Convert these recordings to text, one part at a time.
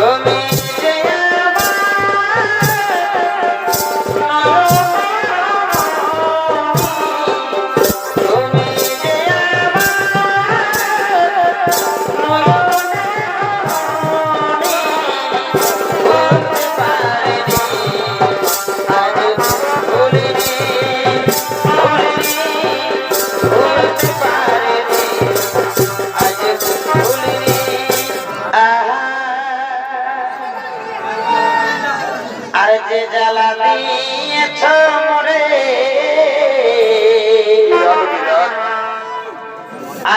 Come যে জ্বালা দিয়েছ মরে।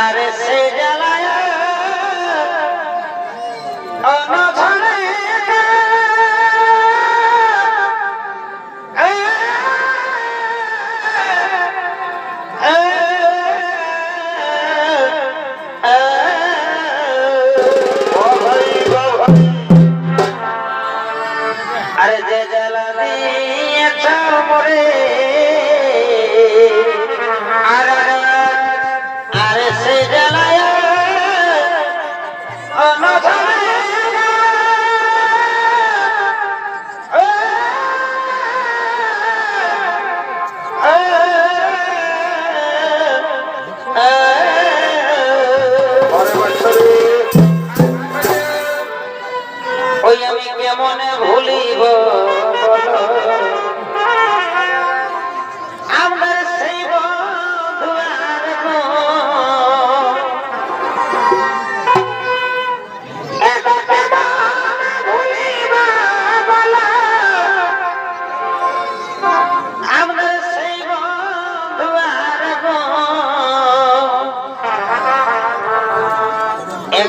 আর সে জ্বালায় জ্বালা দিয়েছ মরে।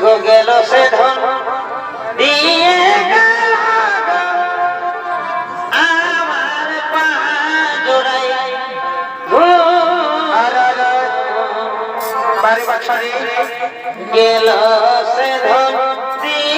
এগো গেল সে ধন। দিয়ে গো আমার পা জোড়াই গেল সে ধন।